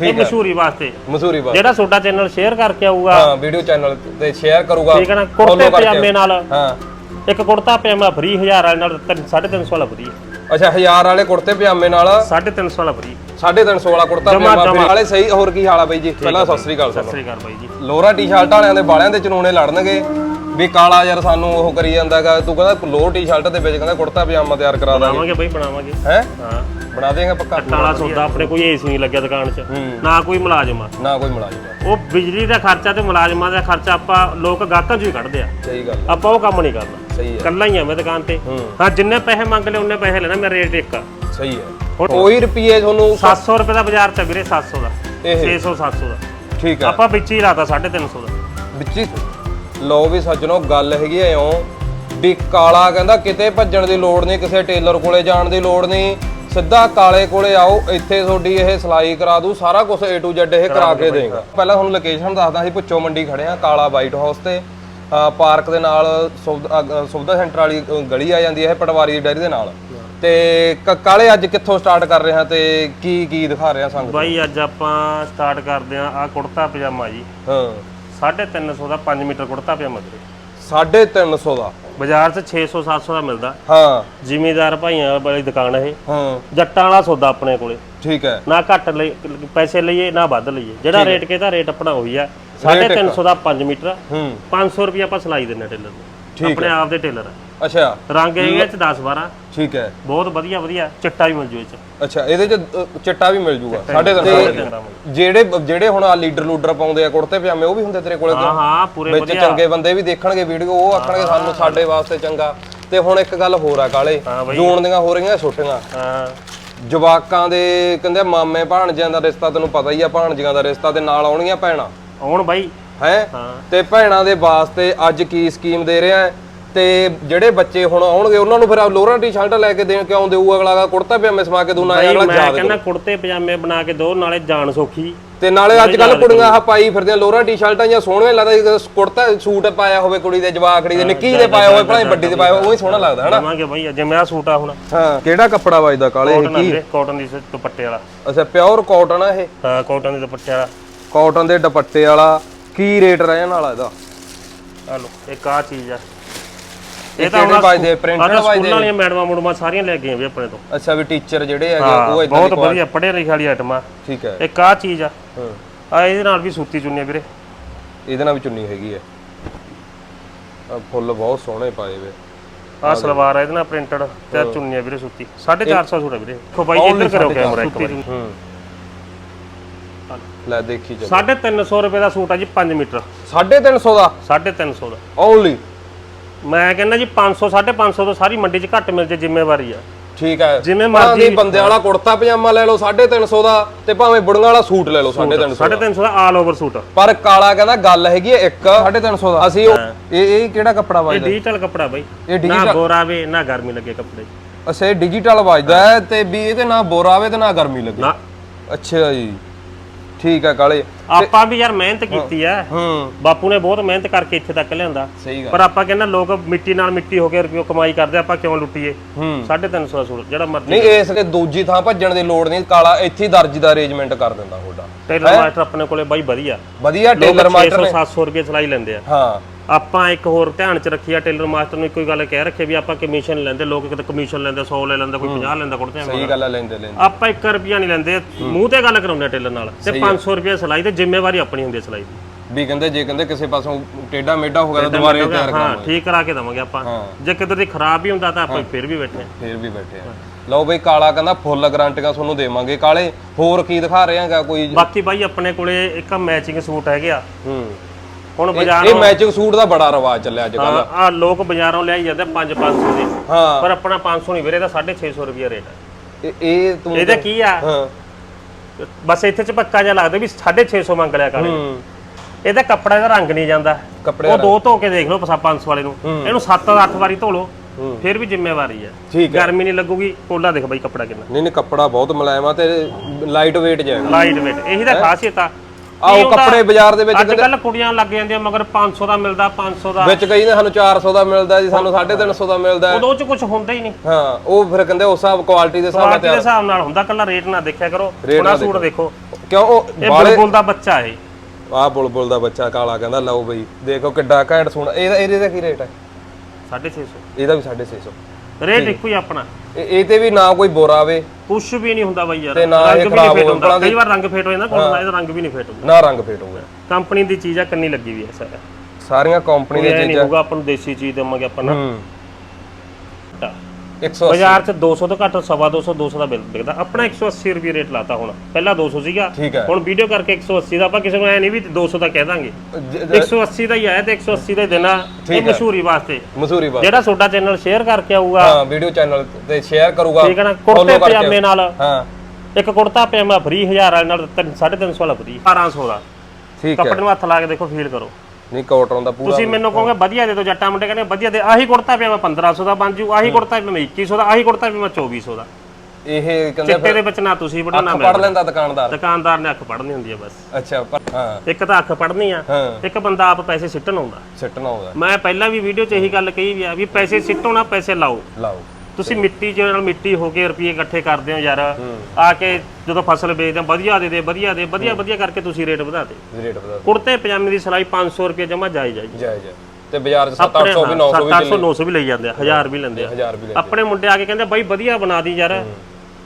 ਇਹ ਠੀਕ ਹੈ। ਮਸ਼ਹੂਰੀ ਵਾਸਤੇ। ਮਸੂਰੀ ਬਾਤ ਜਿਹੜਾ ਤੁਹਾਡਾ ਚੈਨਲ ਸ਼ੇਅਰ ਕਰਕੇ ਆਊਗਾ। ਹਾਂ ਵੀਡੀਓ ਚੈਨਲ ਤੇ ਸ਼ੇਅਰ ਕਰੂਗਾ। ਠੀਕ ਹੈ ਨਾ follow ਕੁੜਤੇ ਕਰਕੇ। ਪਜਾਮੇ ਨਾਲ। ਹਾਂ। ਇੱਕ ਕੁੜਤਾ ਪਜਾਮਾ ਫ੍ਰੀ 1000 ਵਾਲੇ ਨਾਲ 350 ਵਾਲਾ ਫ੍ਰੀ ਅੱਛਾ ਹਜ਼ਾਰ ਵਾਲੇ ਕੁੜਤੇ ਪਜਾਮੇ ਨਾਲ? 350 ਵਾਲਾ ਫ੍ਰੀ 350 ਵਾਲਾ ਕੁੜਤਾ ਜਮਾਂ- ਪਜਾਮਾ ਜਮਾਂ। ਵਾਲੇ ਸਹੀ ਹੋਰ ਕੀ ਹਾਲ ਆ ਬਾਈ ਜੀ? ਪਹਿਲਾਂ ਸਤਿ ਸ੍ਰੀ ਅਕਾਲ ਸਤਿ ਸ੍ਰੀ ਅਕਾਲ ਬਾਈ ਜੀ। ਲੋਰਾ ਟੀ-ਸ਼ਰਟ ਵਾਲਿਆਂ ਦੇ ਬਾਲਿਆਂ ਦੇ ਚਨੂਨੇ ਲੜਨਗੇ। ਵੀ ਕਾਲਾ ਯਾਰ ਸਾਨੂੰ ਉਹ ਕਰੀ ਜਾਂਦਾਗਾ ਤੂੰ ਕਹਿੰਦਾ ਲੋਰ ਟੀ-ਸ਼ਰਟ ਦੇ ਵਿੱਚ ਕਹਿੰਦਾ ਕੁੜਤਾ ਪਜਾਮਾ ਤਿਆਰ ਕਰਾ ਦਾਂਗੇ। ਬਣਾਵਾਂਗੇ ਬਾਈ ਬਣਾਵਾਂਗੇ। ਹੈ? ਹਾਂ। ਬਣਾ ਦੇਗਾ ਪੱਕਾ ਕਾਲਾ ਸੌਦਾ ਆਪਣੇ ਕੋਈ ਏਸੀ ਨਹੀਂ ਲੱਗਿਆ ਦੁਕਾਨ 'ਚ। ਨਾ ਕੋਈ ਮੁਲਾਜ਼ਮ ਆ। ਨਾ ਕੋਈ ਮੁਲਾਜ਼ਮ ਉਹ ਬਿਜਲੀ ਦਾ ਖਰਚਾ ਤੇ ਮੁਲਾਜ਼ਮਾਂ ਦਾ ਖਰਚਾ ਆਪਾਂ ਲੋਕ ਗਾਹਕਾਂ 'ਚੋਂ ਹੀ ਕੱਢਦੇ ਆ। ਸਹੀ ਗੱਲ ਆਪਾਂ ਉਹ ਕੰਮ ਨਹੀਂ ਕਰਨਾ। ਸਹੀ ਹੈ ਕੱਲਾ ਹੀ ਆ ਮੈਂ ਦੁਕਾਨ ਤੇ। ਹੂੰ। ਜਿੰਨੇ ਪੈਸੇ ਮੰਗ ਲਏ ਉਹਨੇ ਪੈਸੇ ਲੈਣਾ ਮੇਰਾ ਰੇਟ ਇੱਕ ਆ। ਸਹੀ ਹੈ ਕੋਈ ਰੁਪਏ ਤੁਹਾਨੂੰ 700 ਰੁਪਏ ਦਾ ਬਾਜ਼ਾਰ 'ਚ ਆ ਵੀਰੇ 700 ਦਾ। ਇਹ 600 700 ਦਾ। ਠੀਕ ਹੈ ਆਪਾਂ ਵਿੱਚ ਹੀ ਲਾਤਾ 350 ਦਾ। ਵਿੱਚ ਹੀ ਲਓ ਵੀ ਸੱਜਣੋ ਗੱਲ ਹੈਗੀ ਐ ਓ ਵੀ ਕਾਲਾ ਕਹਿੰਦਾ ਕਿਤੇ ਭੱਜਣ ਦੀ ਲੋੜ ਨਹੀਂ ਕਿਸੇ ਟੇਲਰ ਕੋਲੇ ਜਾਣ ਦੀ ਲੋੜ ਨਹੀਂ। ਸਿੱਧਾ ਕਾਲੇ ਕੋਲੇ ਆਓ ਇੱਥੇ ਤੁਹਾਡੀ ਇਹ ਸਿਲਾਈ ਕਰਾ ਦੂ ਸਾਰਾ ਕੁਝ A to Z ਇਹ ਕਰਾ ਕੇ ਦੇਗਾ। ਪਹਿਲਾਂ ਤੁਹਾਨੂੰ ਲੋਕੇਸ਼ਨ ਦੱਸਦਾ ਸੀ ਪੁੱਚੋ ਮੰਡੀ ਖੜੇ ਆ ਕਾਲਾ ਵਾਈਟ ਹਾਊਸ ਤੇ। ਪਾਰਕ ਦੇ ਨਾਲ ਸੁਵਿਧਾ ਸੈਂਟਰ ਵਾਲੀ ਗਲੀ ਆ ਜਾਂਦੀ ਹੈ ਪਟਵਾਰੀ ਦੀ ਡੈਰੀ ਦੇ ਨਾਲ। ਤੇ ਕਾਲੇ ਅੱਜ ਕਿੱਥੋਂ ਸਟਾਰਟ ਕਰ ਰਹੇ ਹਾਂ ਤੇ ਕੀ ਕੀ ਦਿਖਾ ਰਹੇ ਹਾਂ ਸੰਗਤ? ਬਾਈ ਅੱਜ ਆਪਾਂ ਸਟਾਰਟ ਕਰਦੇ ਆ ਆ ਕੁੜਤਾ ਪਜਾਮਾ ਜੀ। ਹਾਂ। 350 ਦਾ 5 ਮੀਟਰ ਕੁੜਤਾ ਪਜਾਮਾ ਵੀਰੇ 350 ਦਾ। ਬਾਜ਼ਾਰ 'ਚ 600 700 ਦਾ ਮਿਲਦਾ। ਹਾਂ। ਜ਼ਿਮੀਦਾਰ ਭਾਈਆਂ ਵਾਲੀ ਦੁਕਾਨ ਇਹ। ਹਾਂ। ਜੱਟਾਂ ਵਾਲਾ ਸੌਦਾ ਆਪਣੇ ਕੋਲੇ। ਠੀਕ ਹੈ। ਨਾ ਘੱਟ ਲਈ ਪੈਸੇ ਲਈਏ ਨਾ ਵੱਧ ਲਈਏ। ਜਿਹੜਾ ਰੇਟ ਕਿਹਦਾ ਰੇਟ ਆਪਣਾ ਉਹੀ ਆ। 350 ਦਾ 5 ਮੀਟਰ। ਹੂੰ। 500 ਰੁਪਏ ਆਪਾਂ ਸਿਲਾਈ ਦਿੰਨੇ ਟੇਲਰ ਨੂੰ। ਆਪਣੇ ਆਪ ਦੇ ਟੇਲਰ ਆ। ਅੱਛਾ। ਰੰਗ ਹੈਗੇ ਚ 10 12 ਠੀਕ ਹੈ। ਬਹੁਤ ਵਧੀਆ ਵਧੀਆ। ਚਿੱਟਾ ਵੀ ਮਿਲ ਜੂ ਇਹ ਚ। ਅੱਛਾ ਇਹਦੇ ਚ ਅ, ਚਿੱਟਾ ਵੀ ਮਿਲ ਜੂਗਾ। ਸਾਡੇ ਤੇ ਜਿਹੜੇ ਜਿਹੜੇ ਹੁਣ ਆ ਲੀਡਰ ਲੂਡਰ ਪਾਉਂਦੇ ਆ ਕੁੜਤੇ ਪਜਾਮੇ ਉਹ ਵੀ ਹੁੰਦੇ ਤੇਰੇ ਕੋਲੇ ਹਾਂ ਹਾਂ ਪੂਰੇ ਵਿੱਚ ਵਧੀਆ। ਚੰਗੇ ਬੰਦੇ ਵੀ ਦੇਖਣਗੇ ਵੀਡੀਓ ਉਹ ਆਖਣਗੇ ਸਾਨੂੰ ਸਾਡੇ ਵਾਸਤੇ ਚੰਗਾ। ਤੇ ਹੁਣ ਇੱਕ ਗੱਲ ਹੋਰ ਆ ਕਾਲੇ ਹਾਂ ਬਈ। ਜੂਨ ਦੀਆਂ ਹੋ ਰਹੀਆਂ ਛੁੱਟੀਆਂ। ਹਾਂ। ਜਵਾਕਾਂ ਦੇ ਕਹਿੰਦੇ ਮਾਮੇ ਭਾਣਜਿਆਂ ਦਾ ਰਿਸ਼ਤਾ ਤੈਨੂੰ ਪਤਾ ਹੀ ਆ ਭਾਣਜੀਆਂ ਦਾ ਰਿਸ਼ਤਾ ਤੇ ਨਾਲ ਆਉਣਗੀਆਂ ਭੈਣਾਂ। ਆਉਣ ਬਾਈ। ਹੈ। ਤੇ ਭੈਣਾਂ ਦੇ ਵਾਸਤੇ ਅੱਜ ਕੀ ਸਕੀਮ ਦੇ ਰਿਹਾ ਹੈ? ਤੇ ਜਿਹੜੇ ਬੱਚੇ ਹੁਣ ਆਉਣਗੇ ਉਹਨਾਂ ਨੂੰ ਫਿਰ ਆ ਲੋਰਾਂ ਟੀ-ਸ਼ਰਟ ਲੈ ਕੇ ਦੇਣ ਕਿਉਂ ਦੇਊ? ਅਗਲਾ ਕੁੜਤਾ ਪਜਾਮੇ ਸਮਾ ਕੇ ਦੂ ਨਾ ਬਾਈ ਅਗਲਾ ਮੈਂ ਯਾਦ ਕਹਿੰਦਾ ਕੁੜਤੇ ਪਜਾਮੇ ਬਣਾ ਕੇ ਦੋ ਨਾਲੇ ਜਾਨ ਸੌਖੀ। ਤੇ ਨਾਲੇ ਅੱਜ ਕੱਲ ਕੁੜੀਆਂ ਆਹ ਪਾਈ ਫਿਰਦੀਆਂ ਲੋਰਾਂ ਟੀ-ਸ਼ਰਟਾਂ ਜਾਂ ਸੋਹਣੀਆਂ ਲੱਗਦਾ ਕੁੜਤਾ ਸੂਟ ਪਾਇਆ ਹੋਵੇ ਕੁੜੀ ਦੇ ਜਵਾਕੜੀ ਦੇ ਨਿੱਕੀ ਦੇ ਪਾਇਆ ਹੋਵੇ ਭਲਾ ਵੱਡੀ ਦੇ ਪਾਇਆ ਹੋਵੇ ਉਹ ਹੀ ਸੋਹਣਾ ਲੱਗਦਾ ਹਨਾ? ਦਵਾਂਗੇ ਬਾਈ ਜਿਵੇਂ ਆ ਸੂਟ ਆ ਹੁਣ। ਹਾਂ। ਕਿਹੜਾ ਕੱਪੜਾ ਵੱਜਦਾ ਕਾਲੇ ਆ ਕੀ? ਕਾਟਨ ਦੀ ਦੁਪੱਟੇ ਵਾਲਾ। ਅੱਛਾ ਪਿਓਰ ਕਾਟਨ ਆ ਇਹ? ਹਾਂ ਕਾਟਨ ਦੇ ਦੁਪੱਟੇ ਵਾਲਾ। ਕਾਟਨ ਦੇ ਦੁਪੱਟੇ ਵਾਲਾ। ਕੀ ਰੇਟ ਰਹਿਣ ਵਾਲਾ ਇਹਦਾ? ਆ ਲੋ ਇੱਕ ਆ ਚੀਜ਼ ਆ। ਇਹ ਕਿਹੜੇ ਵੱਜਦੇ ਪ੍ਰਿੰਟਡ ਸਕੂਲ ਵੱਜਦੇ ਵਾਲੀਆਂ ਮੈਡਮਾਂ ਮੁੜਮਾ ਸਾਰੀਆਂ ਲੈ ਗਈਆਂ ਵੀ ਆਪਣੇ ਤੋਂ। ਅੱਛਾ ਵੀ ਟੀਚਰ ਜਿਹੜੇ ਹੈਗੇ ਉਹ ਇਦਾਂ ਬਹੁਤ ਵਧੀਆ ਪੜ੍ਹੇ ਲਿਖੇ ਵਾਲੀ ਆਈਟਮ ਠੀਕ ਹੈ। ਇੱਕ ਆ ਚੀਜ਼ ਆ। ਹਾਂ। ਆ ਇਹਦੇ ਨਾਲ ਵੀ ਸੂਤੀ ਚੁੰਨੀ ਵੀਰੇ। ਇਹਦੇ ਨਾਲ ਵੀ ਚੁੰਨੀ ਹੈਗੀ ਹੈ ਆ ਫੁੱਲ ਬਹੁਤ ਸੋਹਣੇ ਪਾਏ ਵੇ। ਆ ਸਲਵਾਰ ਆ ਇਹਦੇ ਨਾਲ ਪ੍ਰਿੰਟਡ ਤੇ ਚੁੰਨੀ ਵੀਰੇ ਸੂਤੀ। 450 ਸੂਟ ਆ ਵੀਰੇ। ਦੇਖੋ ਬਾਈ ਇੱਧਰ ਕਰੋ ਕੈਮਰਾ ਇੱਕ ਵਾਰੀ। ਹੂੰ ਲੈ ਦੇਖੀ ਚੱਲ। 350 ਰੁਪਏ ਦਾ ਸੂਟ ਆ ਜੀ 5 ਮੀਟਰ। 350 ਦਾ? 350 ਦਾ। ਓਨਲੀ ਮੈਂ ਕਹਿੰਦਾ ਜੀ 500 550 ਤੋਂ ਸਾਰੀ ਮੰਡੀ 'ਚ ਘੱਟ ਮਿਲ ਜੇ ਜ਼ਿੰਮੇਵਾਰੀ ਆ। ਠੀਕ ਹੈ ਜਿਵੇਂ ਮਰਜ਼ੀ ਬੰਦੇ ਵਾਲਾ ਕੁੜਤਾ ਪਜਾਮਾ ਲੈ ਲਓ 350 ਦਾ ਤੇ ਭਾਵੇਂ ਬੁੜੀਆਂ ਵਾਲਾ ਸੂਟ ਲੈ ਲਓ 350 350 ਦਾ। ਆਲ ਓਵਰ ਸੂਟ ਪਰ ਕਾਲਾ ਕਹਿੰਦਾ ਗੱਲ ਹੈਗੀ ਹੈ ਇੱਕ। 350 ਦਾ। ਅਸੀਂ ਇਹ ਇਹ ਕਿਹੜਾ ਕੱਪੜਾ ਇਹ ਵੱਜਦਾ? ਡਿਜੀਟਲ ਕੱਪੜਾ ਬਾਈ। ਇਹ ਨਾ ਬੋਰਾ ਵੇ ਨਾ ਗਰਮੀ ਲੱਗੇ ਕੱਪੜੇ। ਇਹ ਡਿਜੀਟਲ ਵੱਜਦਾ ਤੇ ਵੀ ਇਹਦੇ ਨਾ ਬੋਰਾ ਆਵੇ ਤੇ ਨਾ ਗਰਮੀ ਲੱਗੇ। ਨਾ। ਅੱਛਾ ਜੀ। ਠੀਕ ਹੈ ਕਾਲੇ। ਆਪਾਂ ਵੀ ਯਾਰ ਮਿਹਨਤ ਕੀਤੀ ਆ। ਹੂੰ। ਬਾਪੂ ਨੇ ਬਹੁਤ ਮਿਹਨਤ ਕਰਕੇ ਇੱਥੇ ਤੱਕ ਲਿਆਂਦਾ। ਸਹੀ ਗੱਲ। ਪਰ ਆਪਾਂ ਕਹਿੰਦਾ ਲੋਕ ਮਿੱਟੀ ਨਾਲ ਮਿੱਟੀ ਹੋ ਕੇ ਰੁਪਿਓ ਕਮਾਈ ਕਰਦੇ ਆਪਾਂ ਕਿਉਂ ਲੁੱਟੀਏ? ਹੂੰ। 350 ਦਾ ਸੂਟ ਜਿਹੜਾ ਮਰਜ਼ੀ ਨਹੀਂ ਇਸ ਕੇ ਦੂਜੀ ਥਾਂ ਭੱਜਣ ਦੀ ਲੋੜ ਨਹੀਂ ਕਾਲਾ ਇੱਥੇ ਹੀ ਦਰਜੀ ਦਾ ਅਰੇਂਜਮੈਂਟ ਕਰ ਦਿੰਦਾ ਤੁਹਾਡਾ। ਟੇਲਰ ਮਾਸਟਰ ਆਪਣੇ ਕੋਲੇ ਬਾਈ ਵਧੀਆ। ਵਧੀਆ ਟੇਲਰ ਮਾਸਟਰ 600 700 ਰੁਪਏ ਸਿਲਾਈ ਲੈਂਦੇ ਆ। ਹਾਂ। ਆਪਾਂ ਇੱਕ ਹੋਰ ਧਿਆਨ ਚ ਰੱਖੀ ਆ ਟੇਲਰ ਮਾਸਟਰ ਨੂੰ ਇੱਕੋ ਹੀ ਗੱਲ ਕਹਿ ਰੱਖੇ ਵੀ ਆਪਾਂ ਕਮਿਸ਼ਨ ਲੈਂਦੇ ਲੋਕ ਕਿਤੇ ਕਮਿਸ਼ਨ ਲੈਂਦੇ 100 ਲੈ ਲੈਂਦਾ ਕੋਈ 50 ਲੈਂਦਾ ਕੁੜਤੇ ਸਹੀ ਗੱਲ ਹੈ ਲੈਂਦੇ ਲੈਂਦੇ। ਆਪਾਂ 1 ਰੁਪਿਆ ਨਹੀਂ ਲੈਂਦੇ ਮੂੰਹ ਤੇ ਗੱਲ ਕਰਾਉਂਦੇ ਆ ਟੇਲਰ ਨਾਲ ਤੇ 500 ਰੁਪਏ ਸਿਲਾਈ ਤੇ ਜ਼ਿੰਮੇਵਾਰੀ ਆਪਣੀ ਹੁੰਦੀ ਹੈ ਸਿਲਾਈ ਦੀ। ਵੀ ਕਹਿੰਦੇ ਜੇ ਕਹਿੰਦੇ ਕਿਸੇ ਪਾਸੋਂ ਟੇਡਾ ਮੇਡਾ ਹੋ ਗਿਆ ਤਾਂ ਦੁਬਾਰੇ ਤਿਆਰ ਹਾਂ ਕਰਾਂਗੇ ਠੀਕ ਕਰਾ ਕੇ ਦਵਾਂਗੇ ਆਪਾਂ। ਹਾਂ। ਜੇ ਕਿਤੇ ਦੀ ਖਰਾਬ ਵੀ ਹੁੰਦਾ ਤਾਂ ਆਪਾਂ ਫਿਰ ਵੀ ਬੈਠੇ ਆ ਫੇਰ ਵੀ ਬੈਠੇ ਆ ਲਓ ਬਈ ਕਾਲਾ ਕਹਿੰਦਾ ਫੁੱਲ ਗਾਰੰਟੀਆਂ ਤੁਹਾਨੂੰ ਦੇਵਾਂਗੇ। ਕਾਲੇ ਹੋਰ ਕੀ ਦਿਖਾ ਰਹੇ ਹੈਗਾ ਕੋਈ? ਬਾਕੀ ਬਾਈ ਆਪਣੇ ਕੋਲੇ ਇੱਕ ਮੈਚਿੰਗ ਸੂਟ ਹੈਗੇ ਆ। ਹੂੰ। ਹੁਣ ਇਹ ਬਾਜ਼ਾਰੋਂ ਮੈਚਿੰਗ ਸੂਟ ਦਾ ਬੜਾ ਰਿਵਾਜ ਚੱਲਿਆ ਅੱਜ ਕੱਲ ਆ ਲੋਕ ਬਾਜ਼ਾਰੋਂ ਲਿਆਈ ਜਾਂਦੇ 5 500 ਦੇ। ਹਾਂ। ਪਰ ਆਪਣਾ 500 ਨਹੀਂ ਵੀਰੇ ਦਾ 650 ਰੁਪਏ ਰੇਟ ਹੈ ਇਹ ਇਹ ਤੂੰ ਇਹਦਾ ਕੀ ਆ? ਹਾਂ। ਬਸ ਇੱਥੇ ਚ ਪੱਕਾ ਜਿਹਾ ਲੱਗਦਾ ਵੀ 650 ਮੰਗ ਲਿਆ ਕਾਲੇ ਹੂੰ। ਇਹਦਾ ਕੱਪੜਾ ਦਾ ਰੰਗ ਨਹੀਂ ਜਾਂਦਾ। ਕੱਪੜੇ ਉਹ ਦੋ। ਧੋ ਕੇ ਦੇਖ ਲਓ ਪਸਾ 500 ਵਾਲੇ ਨੂੰ। ਇਹਨੂੰ 7-8 ਵਾਰੀ ਧੋ ਲਓ ਹੂੰ। ਫਿਰ ਵੀ ਜ਼ਿੰਮੇਵਾਰੀ ਹੈ ਠੀਕ ਗਰਮੀ ਨਹੀਂ ਲੱਗੂਗੀ ਕੋਲਾ ਦੇਖ ਬਾਈ ਕੱਪੜਾ ਕਿੰਨਾ। ਨਹੀਂ ਨਹੀਂ ਕੱਪੜਾ ਬਹੁਤ ਮੁਲਾਇਮ ਆ ਤੇ ਲਾਈਟ weight ਜਿਹਾ ਹੈਗਾ ਲਾਈਟ ਵੇਟ ਇਹੀ ਤਾਂ ਖਾਸੀਅਤ ਆ। ਆਹ ਉਹ ਕੱਪੜੇ ਬਾਜ਼ਾਰ ਦੇ ਵਿੱਚ ਅੱਜ ਕੱਲ ਕੁੜੀਆਂ ਲੱਗ ਜਾਂਦੀਆਂ ਮਗਰ 500 ਦਾ ਮਿਲਦਾ 500 ਦਾ। ਵਿੱਚ ਕਈ ਨੇ ਸਾਨੂੰ 400 ਦਾ ਮਿਲਦਾ ਜੀ ਸਾਨੂੰ 350 ਦਾ ਮਿਲਦਾ। ਉਦੋਂ ਚ ਕੁਝ ਹੁੰਦਾ ਹੀ ਨਹੀਂ। ਹਾਂ ਉਹ ਫਿਰ ਕਹਿੰਦੇ ਉਸ ਹਿਸਾਬ ਕੁਆਲਿਟੀ ਦੇ ਹਿਸਾਬ ਨਾਲ ਕੁਆਲਿਟੀ ਦੇ ਹਿਸਾਬ ਨਾਲ ਹੁੰਦਾ ਕੱਲਾ ਰੇਟ ਨਾ ਦੇਖਿਆ ਕਰੋ। ਥੋੜਾ ਸੂਟ ਦੇਖੋ। ਕਿਉਂ ਉਹ ਬਾਲੇ ਬੁਲਬੁਲ ਦਾ ਬੱਚਾ ਹੈ ਆਹ ਬੁਲਬੁਲ ਦਾ ਬੱਚਾ ਕਾਲਾ ਕਹਿੰਦਾ ਲਓ ਬਈ ਦੇਖੋ ਕਿੱਡਾ ਘੈਂਟ ਸੋਹਣਾ। ਇਹਦਾ ਇਹਦੇ ਦਾ ਕੀ ਰੇਟ ਹੈ? 650 ਇਹਦਾ ਵੀ 650 ਰੇਟ ਇੱਕੋ ਹੀ ਆਪਣਾ। ਇਹ ਇਹ ਤੇ ਵੀ ਨਾ ਕੋਈ ਬੋਰਾ ਆਵੇ ਕੁਛ ਵੀ ਨਹੀਂ ਹੁੰਦਾ ਬਾਈ ਯਾਰ। ਤੇ ਨਾ ਇਹ ਰੰਗ ਵੀ ਖਰਾਬ ਫੇਟ ਹੁੰਦਾ। ਕਈ ਵਾਰ ਰੰਗ ਫੇਟ ਹੋ ਜਾਂਦਾ ਕੋਲ ਇਹਦਾ ਰੰਗ ਵੀ ਨਹੀਂ ਫੇਟ ਹੁੰਦਾ। ਨਾ ਰੰਗ ਫੇਟ ਹੋਊਗਾ। ਕੰਪਨੀ ਦੀ ਚੀਜ਼ ਆ ਕੰਨੀ ਲੱਗੀ ਵੀ ਹੈ ਸਾਰਾ ਸਾਰੀਆਂ ਕੰਪਨੀ ਦੀਆਂ ਇਹ ਨਹੀਂ ਚੀਜ਼ਾਂ। ਹੋਊਗਾ ਆਪਾਂ ਨੂੰ ਦੇਸੀ ਚੀਜ਼ ਦੇਵਾਂਗੇ ਆਪਾਂ ਨਾ। ਹੂੰ। 180 ਬਾਜ਼ਾਰ 'ਚ 200 ਤੋਂ ਘੱਟ ਸਵਾ 200 200 ਦਾ ਬਿੱਲ ਵਿਕਦਾ। ਆਪਣਾ 180 ਰੁਪਏ ਰੇਟ ਲਾਤਾ ਹੁਣ। ਪਹਿਲਾਂ 200 ਸੀਗਾ। ਠੀਕ ਹੈ। ਹੁਣ ਵੀਡੀਓ ਕਰਕੇ 180 ਦਾ ਆਪਾਂ ਕਿਸੇ ਨੂੰ ਐ ਨਹੀਂ ਵੀ 200 ਦਾ ਕਹਿ ਦਾਂਗੇ। ਜ- ਜ- 180 ਦਾ ਹੀ ਆਇਆ ਤੇ 180 ਦਾ ਹੀ ਦੇਣਾ ਇਹ ਮਸ਼ਹੂਰੀ ਵਾਸਤੇ। ਮਸੂਰੀ ਬਾਤ ਜਿਹੜਾ ਤੁਹਾਡਾ ਚੈਨਲ ਸ਼ੇਅਰ ਕਰਕੇ ਆਊਗਾ। ਹਾਂ ਵੀਡੀਓ ਚੈਨਲ ਤੇ ਸ਼ੇਅਰ ਕਰੂਗਾ। ਠੀਕ ਹੈ ਨਾ? follow ਕੁੜਤੇ ਕਰਕੇ। ਪਜਾਮੇ ਨਾਲ। ਹਾਂ। ਇੱਕ ਕੁੜਤਾ ਪਜਾਮਾ ਫ੍ਰੀ 1000 ਵਾਲੇ ਨਾਲ 350 ਵਾਲਾ ਫ੍ਰੀ 1200 ਦਾ। ਠੀਕ ਹੈ। ਕੱਪੜੇ ਨੂੰ ਹੱਥ ਲਾ ਕੇ ਦੇਖੋ ਫੀਲ ਕਰੋ। ਨਹੀਂ ਕੋਟਨ ਦਾ ਪੂਰਾ ਤੁਸੀਂ ਮੈਨੂੰ ਕਹੋਗੇ ਵਧੀਆ ਦੇ ਦਿਓ ਜੱਟਾਂ ਮੁੰਡੇ ਕਹਿੰਦੇ ਵਧੀਆ ਦੇ ਆਹੀ ਕੁੜਤਾ ਪਜਾਮਾ 1500 ਦਾ ਬਣ ਜੂ ਆਹੀ ਕੁੜਤਾ ਪਜਾਮਾ 2100 ਦਾ ਆਹੀ ਕੁੜਤਾ ਪਜਾਮਾ 2400 ਦਾ। ਇਹ ਕਹਿੰਦੇ ਚਿੱਟੇ ਦੇ ਵਿੱਚ ਨਾ ਤੁਸੀਂ ਪੜੋ ਨਾ ਮੈਂ ਪੜ ਲੈਂਦਾ ਦੁਕਾਨਦਾਰ। ਦੁਕਾਨਦਾਰ ਨੇ ਅੱਖ ਪੜਨੀ ਹੁੰਦੀ ਹੈ ਬਸ। ਅੱਛਾ ਪਰ ਹਾਂ। ਇੱਕ ਤਾਂ ਅੱਖ ਪੜਨੀ ਆ ਇੱਕ ਬੰਦਾ ਆਪ ਪੈਸੇ ਸਿੱਟਣ ਆਉਂਦਾ। ਸਿੱਟਣਾ ਆਉਂਦਾ। ਮੈਂ ਪਹਿਲਾਂ ਵੀ ਵੀਡੀਓ 'ਚ ਇਹੀ ਗੱਲ ਕਹੀ ਵੀ ਆ ਵੀ ਪੈਸੇ ਸਿੱਟੋ ਨਾ ਪੈਸੇ ਲਾਓ। ਲਾਓ। ਤੁਸੀਂ ਮਿੱਟੀ ਜਿਹਦੇ ਨਾਲ ਮਿੱਟੀ ਹੋ ਕੇ ਰੁਪਏ ਇਕੱਠੇ ਕਰਦੇ ਹੋ ਯਾਰ। ਆ ਕੇ ਜਦੋਂ ਫਸਲ ਵੇਚਦੇ ਹੋ ਵਧੀਆ ਦੇ ਦੇ ਵਧੀਆ ਦੇ ਵਧੀਆ ਵਧੀਆ ਕਰਕੇ ਤੁਸੀਂ ਰੇਟ ਵਧਾਤੇ ਰੇਟ ਬਤਾ ਕੁੜਤੇ ਪਜਾਮੇ ਦੀ ਸਿਲਾਈ 500 ਰੁਪਏ ਜਮਾ ਜਾਇਜ਼ ਆ ਜੀ। ਜਾਇ ਜਾਇ ਤੇ ਬਾਜ਼ਾਰ 'ਚ 7-800 ਵੀ 900 ਵੀ 700 900 ਵੀ ਲਈ ਜਾਂਦੇ ਆ 1000 ਵੀ ਲੈਂਦੇ ਆ। 1000 ਵੀ ਲੈ ਆਪਣੇ ਮੁੰਡੇ ਆ ਕੇ ਕਹਿੰਦੇ ਬਾਈ ਵਧੀਆ ਬਣਾ ਦੀ ਯਾਰ।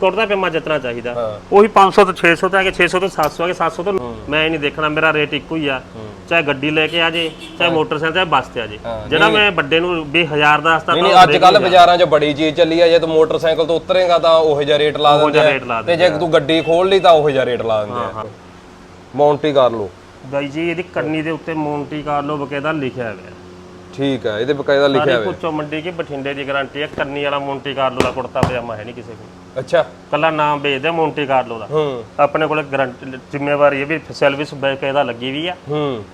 ਕੁੜਤਾ ਪਜਾਮਾ ਜਿੱਤਣਾ ਚਾਹੀਦਾ। ਉਹੀ 500 ਤੋਂ 600 ਤੇ ਆ ਕੇ 600 ਤੋਂ 700 ਆ ਕੇ 700 ਤੋਂ ਮੈਂ ਇਹ ਨਹੀਂ ਦੇਖਣਾ ਮੇਰਾ ਰੇਟ ਇੱਕੋ ਹੀ ਆ। ਚਾਹੇ ਗੱਡੀ ਲੈ ਕੇ ਆ ਜੇ ਚਾਹੇ ਮੋਟਰਸਾਈਕਲ ਚਾਹੇ ਬੱਸ ਤੇ ਆ ਜੇ। ਜਿਹੜਾ ਮੈਂ ਵੱਡੇ ਨੂੰ ਵੀ 1000 ਦਾ ਹਸਤਾ ਨਹੀਂ ਅੱਜ ਕੱਲ ਬਾਜ਼ਾਰਾਂ 'ਚ ਬੜੀ ਚੀਜ਼ ਚੱਲੀ ਆ ਜੇ ਤੂੰ ਮੋਟਰਸਾਈਕਲ ਤੋਂ ਉਤਰੇਗਾ ਤਾਂ ਉਹੋ ਜਿਹਾ ਰੇਟ ਲਾ ਦਿੰਦੇ। ਤੇ ਜੇ ਤੂੰ ਗੱਡੀ ਖੋਲ ਲਈ ਤਾਂ ਉਹੋ ਜਿਹਾ ਰੇਟ ਲਾ ਦਿੰਦੇ। ਆ ਮੌਂਟੀ ਕਰ ਲਓ ਬਾਈ ਜੀ ਇਹਦੀ ਕੰਨੀ ਦੇ ਉੱਤੇ ਮੋਂਟੀ ਕਾਰਲੋ ਬਕਾਇਦਾ ਲਿਖਿਆ ਹੋਇਆ। ਹੈ ਠੀਕ ਹੈ ਇਹਦੇ ਬਕਾਇਦਾ ਲਿਖਿਆ ਸਾਰੀ ਹੋਇਆ? ਪੁੱਛੋ ਮੰਡੀ ਕੀ ਬਠਿੰਡੇ ਦੀ ਗਾਰੰਟੀ ਹੈ ਕੰਨੀ ਵਾਲਾ ਮੋਂਟੀ ਕਾਰਲੋ ਦਾ ਕੁੜਤਾ ਪਜਾਮਾ ਹੈ ਨਹੀਂ ਕਿਸੇ ਕੋਲ। ਅੱਛਾ। ਕੱਲਾ ਨਾਮ ਵੇਚਦੇ ਆ ਮੋਂਟੀ ਕਾਰਲੋ ਦਾ। ਹੂੰ। ਆਪਣੇ ਕੋਲ ਗਾਰੰਟੀ ਜ਼ਿੰਮੇਵਾਰੀ ਇਹ ਵੀ ਸਰਵਿਸ ਬਕਾਇਦਾ ਲੱਗੀ ਵੀ ਆ। ਹੂੰ।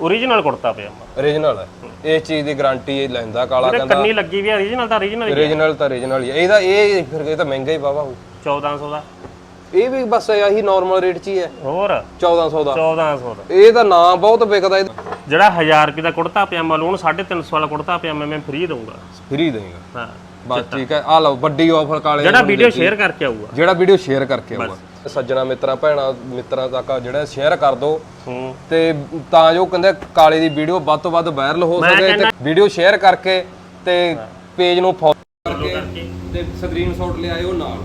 ਓਰੀਜਨਲ ਕੁੜਤਾ ਪਜਾਮਾ। ਓਰੀਜਨਲ ਹੈ ਇਸ ਚੀਜ਼ ਦੀ ਗਾਰੰਟੀ ਇਹ ਲੈਂਦਾ ਕਾਲਾ ਕਹਿੰਦਾ। ਕੰਨੀ ਲੱਗੀ ਵੀ ਆ ਓਰੀਜਨਲ ਤਾਂ ਓਰੀਜਨਲ ਓਰੀਜਨਲ ਤਾਂ ਓਰੀਜਨਲ ਹੀ ਹੈ। ਇਹਦਾ ਇਹ ਫਿਰ ਇਹ ਤਾਂ ਮਹਿੰਗਾ ਹੀ ਬਾਵਾ ਹੋਊ। 1400 ਦਾ। ਇਹ ਵੀ ਬਸ ਆਹੀ ਨਾਰਮਲ ਰੇਟ 'ਚ ਹੀ ਹੈ। ਹੋਰ? 1400 ਦਾ। 1400 ਦਾ। ਇਹ ਤਾਂ ਨਾਂ ਬਹੁਤ ਵਿਕਦਾ। ਇਹ ਜਿਹੜਾ 1000 ਰੁਪਏ ਦਾ ਕੁੜਤਾ ਪਜਾਮਾ ਲਓ ਉਹਨੂੰ 350 ਵਾਲਾ ਕੁੜਤਾ ਪਜਾਮਾ ਮੈਂ ਫ੍ਰੀ ਦਊਂਗਾ। ਫ੍ਰੀ ਦੇਗਾ। ਹਾਂ ਬਸ ਠੀਕ ਹੈ। ਆ ਲਓ ਵੱਡੀ ਆਫਰ ਕਾਲੇ ਜਿਹੜਾ ਵੀਡੀਓ ਸ਼ੇਅਰ ਕਰਕੇ ਆਊਗਾ। ਜਿਹੜਾ ਵੀਡੀਓ ਸ਼ੇਅਰ ਕਰਕੇ ਆਊਗਾ। ਸੱਜਣਾ ਮਿੱਤਰਾਂ ਭੈਣਾਂ ਮਿੱਤਰਾਂ ਤੱਕ ਜਿਹੜਾ ਸ਼ੇਅਰ ਕਰ ਦਿਓ ਤੇ ਤਾਂ ਜੋ ਕਹਿੰਦੇ ਕਾਲੇ ਦੀ ਵੀਡੀਓ ਵੱਧ ਤੋਂ ਵੱਧ ਵਾਇਰਲ ਹੋ ਸਕੇ ਤੇ ਵੀਡੀਓ ਸ਼ੇਅਰ ਕਰਕੇ ਤੇ ਪੇਜ ਨੂੰ ਫੋਲੋ ਕਰਕੇ ਤੇ ਸਕਰੀਨਸ਼ਾਟ ਲਿਆਇਓ ਨਾਲ।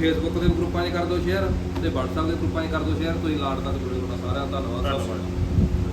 ਫੇਸਬੁੱਕ ਦੇ ਗਰੁੱਪਾਂ 'ਚ ਕਰ ਦਿਓ ਸ਼ੇਅਰ ਤੇ WhatsApp ਦੇ ਗਰੁੱਪਾਂ 'ਚ ਕਰ ਦਿਓ ਸ਼ੇਅਰ ਤੁਸੀਂ ਲਾੜ ਤੱਕ ਜੁੜੇ ਤੁਹਾਡਾ ਸਾਰਿਆਂ ਦਾ ਧੰਨਵਾਦ।